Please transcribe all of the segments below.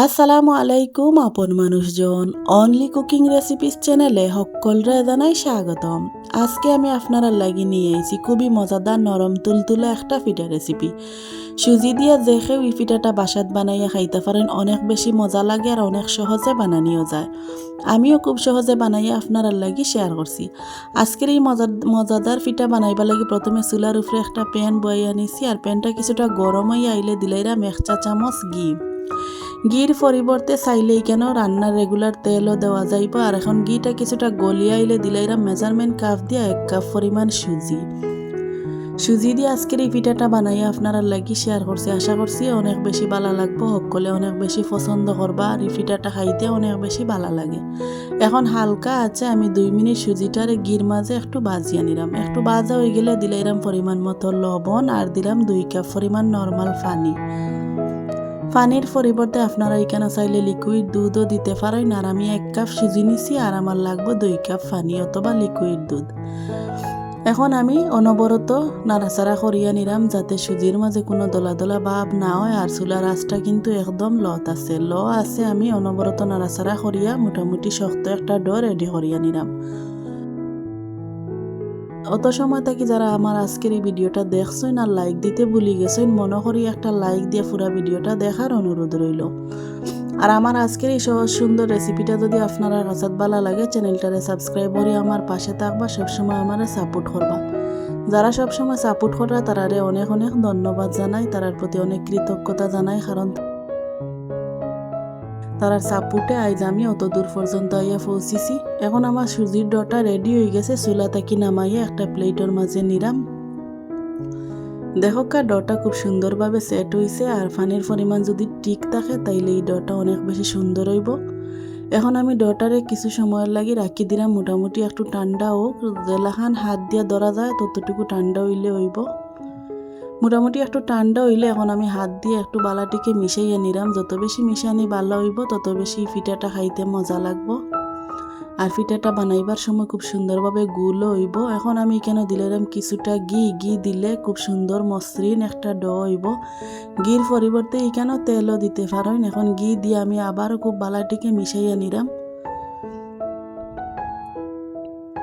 আসসালামু আলাইকুম, আপন মানুষজন। অনলি কুকিং রেসিপিস চ্যানেলে সকলরে জানাই স্বাগতম। আজকে আমি আপনারা লাগি নিয়ে আইছি খুবই মজাদার নরম তুলতুলে একটা ফিটা রেসিপি সুজি দিয়ে যে কেউ এই পিঠাটা বাসাত বানাইয়া খাইতে পারেন, অনেক বেশি মজা লাগে আর অনেক সহজে বানানিও যায়। আমিও খুব সহজে বানাইয়া আপনারা লাগি শেয়ার করছি। আজকের এই মজা মজাদার ফিটা বানাইবা লাগি প্রথমে চুলার উপরে একটা প্যান বয়ে আনিছি, আর প্যানটা কিছুটা গরম হয়ে আইলে দিলাইরা এক চামচ ঘি। ঘির পরিবর্তে চাইলেই কেন রান্নার রেগুলার তেলও দেওয়া যাইব আর এখন ঘিটা কিছুটা গলিয়ে আইলে দিলাইরা মেজারমেন্ট কাপ দিয়ে এক কাপ পরিমাণ সুজি সুজি দিয়ে আজকের এই পিঠাটা বানাইয়া আপনারা লাগি শেয়ার করছি আশা করছি অনেক বেশি ভালো লাগবো, সকলে অনেক বেশি পছন্দ করবা আর এই পিঠাটা খাইতে অনেক বেশি ভালো লাগে। এখন হালকা আছে, আমি দুই মিনিট সুজিটারে গির মাঝে একটু বাজিয়া নিলাম একটু বাজা হয়ে গেলে দিলাইরাম পরিমাণ মতো লবণ আর দিলাম দুই কাপ পরিমাণ নর্মাল পানি। পানির পরিবর্তে আপনারা এখানে চাইলে লিকুইড দুধও দিতে পারেন। আর আমি এক কাপ সুজি নিছি আর আমার লাগবে দুই কাপ পানি অথবা লিকুইড দুধ। এখন আমি অনবরত নাড়াচাড়া করিয়া নিলাম যাতে সুজির মাঝে কোনো দলা দলা ভাব না হয় আর চুলার আঁচটা কিন্তু একদম লত আছে। ল আছে আমি অনবরত নাড়াচাড়া করিয়া মোটামুটি শক্ত একটা ডো রেডি করিয়া নিলাম। অত সময় থাকি যারা আমার আজকের এই ভিডিওটা দেখছেন আর লাইক দিতে ভুলি গেছেন, মনে করি একটা লাইক দিয়ে পুরো ভিডিওটা দেখার অনুরোধ রইল। আর আমার আজকের এই সহজ সুন্দর রেসিপিটা যদি আপনারা কাছে ভালো লাগে চ্যানেলটারে সাবস্ক্রাইব করে আমার পাশে থাকবা, সবসময় আমার সাপোর্ট করবা। যারা সবসময় সাপোর্ট করা তারারে অনেক অনেক ধন্যবাদ জানাই, তারার প্রতি অনেক কৃতজ্ঞতা জানাই, কারণ তারার সাপোর্টে আইজ আমি অত দূর পর্যন্ত আইয়া পৌঁছিছি। এখন আমার সুজির ডটা রেডি হয়ে গেছে চুলা তাকি নামাইয়া একটা প্লেটের মাঝে নিলাম। দেখো কা, ডটা খুব সুন্দরভাবে সেট হয়েছে আর পানির পরিমাণ যদি ঠিক থাকে, তাইলে এই ডটা অনেক বেশি সুন্দর হইব। এখন আমি ডটারে কিছু সময়ের লাগি রাখি দিলাম, মোটামুটি একটু ঠান্ডা হোক। জেলাখান হাত দিয়ে ধরা যায়, ততটুকু ঠান্ডা হইলে হইব। মোটামুটি একটু ঠান্ডা হইলে এখন আমি হাত দিয়ে একটু বালাটিকে মিশাইয়া নিলাম। যত বেশি মিশানি বালা হইব, তত বেশি ফিটাটা খাইতে মজা লাগবো। আর ফিটাটা বানাইবার সময় খুব সুন্দরভাবে গুলও হইব। এখন আমি কেন দিলাম, কিছুটা ঘি ঘি দিলে খুব সুন্দর মসৃণ একটা ড হইব। ঘির পরিবর্তে কেন তেলও দিতে পারেন? এখন ঘি দিয়ে আমি আবারও খুব বালাটিকে মিশাইয়া নিলাম।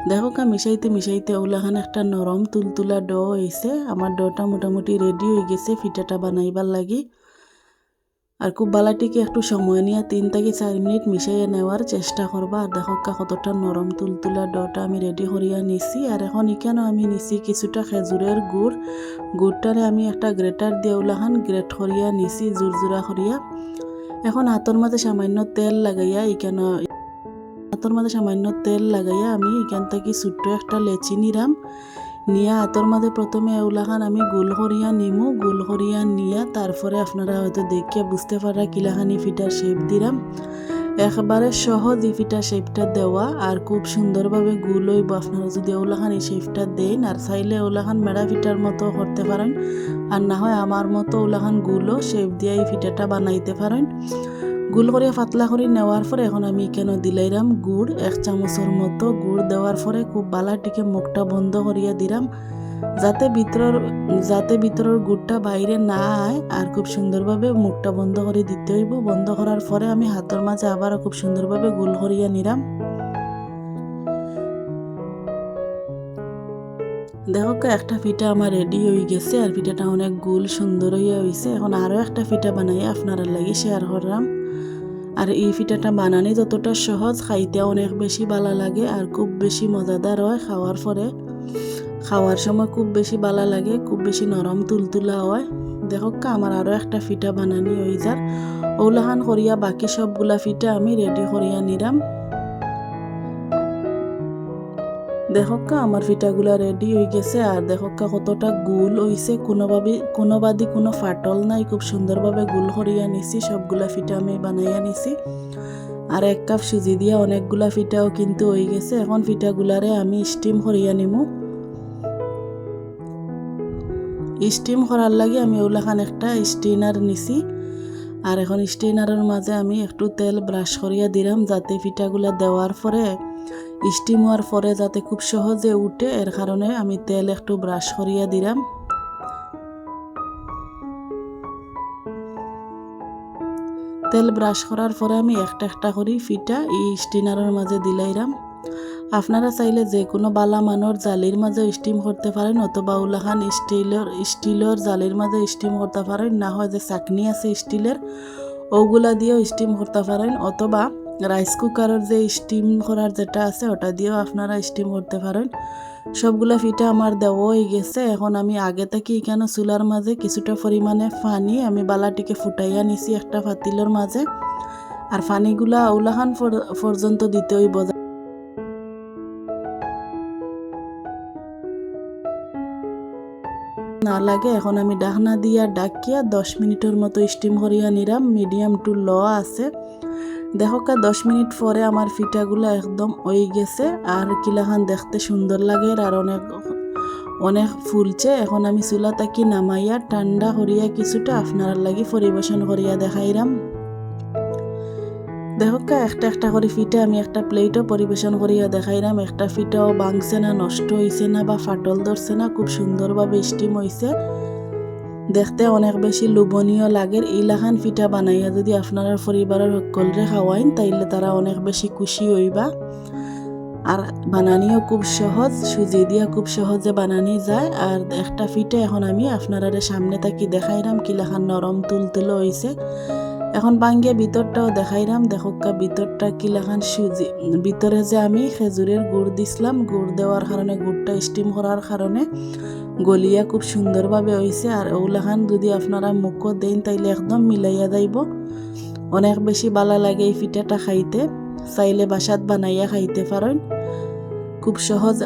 দেখো কা মিশাইতে মিশাইতে ওলাখান একটা নরম তুলতুলা ড হয়েছে আমার ডটা মোটামুটি রেডি হয়ে গেছে, ফিটাটা বানাইবার লাগি। আর খুব বালাটিকে একটু সময় নিয়ে তিন থেকে চার মিনিট মিশাইয়া নেওয়ার চেষ্টা করবা। আর দেখো কা কতটা নরম তুলতুলা ডটা আমি রেডি করিয়া নিছি। আর এখন এখানেও আমি নিছি কিছুটা খেজুরের গুড়। গুড়টারে আমি একটা গ্রেটার দিয়ে ওলাখান গ্রেট করিয়া নিছি জোর জোড়া করিয়া। এখন হাতের মাঝে সামান্য তেল লাগাইয়া এখানে হাতের মাঝে সামান্য তেল লাগাইয়া আমি এখান থেকে ছোট্ট একটা লেচি নিলাম নিয়া হাতের মাঝে প্রথমে এগুলাখান আমি গোল করিয়া নিমু, গোল করিয়া নিয়া তারপরে আপনারা হয়তো দেখিয়া বুঝতে পারা কিলাখানি ফিটার শেপ দিলাম একেবারে সহজ এই ফিটার শেপটা দেওয়া আর খুব সুন্দরভাবে গুল হইব। আপনারা যদি ওলাখান এই শেপটা দেন আর চাইলে ওলাখান মেড়া ফিটার মতো করতে পারেন। আর না হয় আমার মতো ওলাখানগুলো শেপ দিয়ে এই ফিটাটা বানাইতে পারেন। গুল করে পাতলা করে নেওয়ার পরে এখন আমি কেন দিলাইরাম গুড়, এক চামচের মতো গুড় দেওয়ার পরে খুব বালাটিকে মুখটা বন্ধ করিয়া দিলাম যাতে ভিতরের যাতে ভিতরের গুড়টা বাইরে না আয় আর খুব সুন্দরভাবে মুখটা বন্ধ করে দিতে হইব। বন্ধ করার পরে আমি হাতের মাঝে আবার খুব সুন্দরভাবে গুল করিয়া নিলাম দেখো একটা পিঠা আমার রেডি হয়ে গেছে আর পিঠাটা অনেক গুল সুন্দর হইয়া হয়েছে। এখন আরও একটা পিঠা বানাই আপনারা লাগি শেয়ার করলাম। আর এই পিঠাটা বানানি যতটা সহজ, খাইতে অনেক বেশি ভালো লাগে আর খুব বেশি মজাদার হয় খাওয়ার পরে। খাওয়ার সময় খুব বেশি ভালো লাগে, খুব বেশি নরম তুলতুলা হয়। দেখো আমার আরও একটা ফিটা বানানি হয়ে যার ওগুলাখান করিয়া বাকি সবগুলা ফিটা আমি রেডি করিয়া নিলাম। দেখক্কা আমার ফিটাগুলা রেডি হয়ে গেছে আর দেখক্কা কতটা গুল হইছে কোনোভাবে কোনোবাদি কোনো ফাটল নাই, খুব সুন্দরভাবে গুল করিয়া নিছি সবগুলা ফিটা আমি বানাইয়া নিছি আর এক কাপ সুজি দিয়া অনেকগুলা ফিটাও কিন্তু হয়ে গেছে। এখন ফিটাগুলারে আমি স্টিম করিয়া নিমু স্টিম করার লাগে আমি ওলাখান একটা স্টিনার নিছি। আর এখন স্টেনারের মাঝে আমি একটু তেল ব্রাশ করিয়া দিলাম যাতে পিঠাগুলা দেওয়ার পরে স্টিম হওয়ার পরে যাতে খুব সহজে উঠে, এর কারণে আমি তেল একটু ব্রাশ করিয়া দিলাম। তেল ব্রাশ করার পরে আমি একটা একটা করি ফিটা, এই স্টিনারের মাঝে দিলাইরাম আপনারা চাইলে যে কোনো বালা মানোর জালির মাঝে স্টিম করতে পারেন, অথবা উলাখান স্টিলের স্টিলের জালির মাঝে স্টিম করতে পারেন। না হয় যে চাকনি আছে স্টিলের, ওগুলা দিয়েও স্টিম করতে পারেন, অথবা রাইস কুকারের যে স্টিম করার যেটা আছে, ওটা দিয়েও আপনারা স্টিম করতে পারেন। সবগুলা ফিটা আমার দেওয়া হয়ে গেছে। এখন আমি আগে থেকে এখানে চুলার মাঝে কিছুটা পরিমাণে পানি আমি বালাটিকে ফুটাইয়া নিছি একটা পাতিলের মাঝে। আর পানিগুলা ওলাখান পর- পর্যন্ত দিতে হইব। না লাগে এখন আমি ডাকনা দিয়া ডাকিয়া দশ মিনিটের মতো স্টিম করিয়া নিলাম। মিডিয়াম টু ল আছে। দেখো কা দশ মিনিট পরে আমার ফিটাগুলো একদম ওই গেছে, আর কিলাখান দেখতে সুন্দর লাগে, আর অনেক অনেক ফুলছে। এখন আমি চুলা তাকি নামাইয়া ঠান্ডা করিয়া কিছুটা আপনার লাগি পরিবেশন করিয়া দেখাইরাম। দেখোকা একটা একটা করে ফিটা আমি একটা প্লেটও পরিবেশন করিয়া দেখাইলাম একটা ফিটাও ভাঙছে না, নষ্ট হইছে না বা ফাটল ধরছে না, খুব সুন্দরভাবে স্টিম হইছে। দেখতে অনেক বেশি লোভনীয় লাগের ইলাখান পিঠা বানাইয়া যদি আপনার পরিবারের সকলরে খাওয়াইন, তাইলে তারা অনেক বেশি খুশি হইবা। আর বানানিও খুব সহজ, সুজি দিয়া খুব সহজে বানানি যায়। আর একটা ফিটে এখন আমি আপনারা সামনে তাকি দেখাইলাম কিলাখান নরম তুল তুলো হইছে। এখন বাঙ্গিয়া ভিতরটাও দেখাইলাম। দেখোকা ভিতরটা কিলাখান সুজি। ভিতরে যে আমি খেজুরের গুড় দিছিলাম, গুড় দেওয়ার কারণে, গুড়টা স্টিম করার কারণে গলিয়া খুব সুন্দরভাবে হইছে। আর ওগুলাখান যদি আপনারা মুখও দেন, তাইলে একদম মিলাইয়া যাইব। অনেক বেশি বালা লাগে এই পিঠাটা খাইতে। চাইলে বাসাত বানাইয়া খাইতে পারেন। খুব সহজ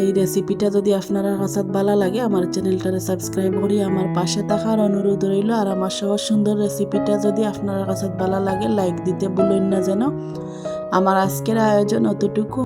এই রেসিপিটা যদি আপনারা কাছে ভালো লাগে, আমার চ্যানেলটারে সাবস্ক্রাইব করি আমার পাশে থাকার অনুরোধ রইল। আর আমার সহজ সুন্দর রেসিপিটা যদি আপনারা কাছে ভালো লাগে লাইক দিতে বলুন না যেন। আমার আজকের আয়োজন অতটুকু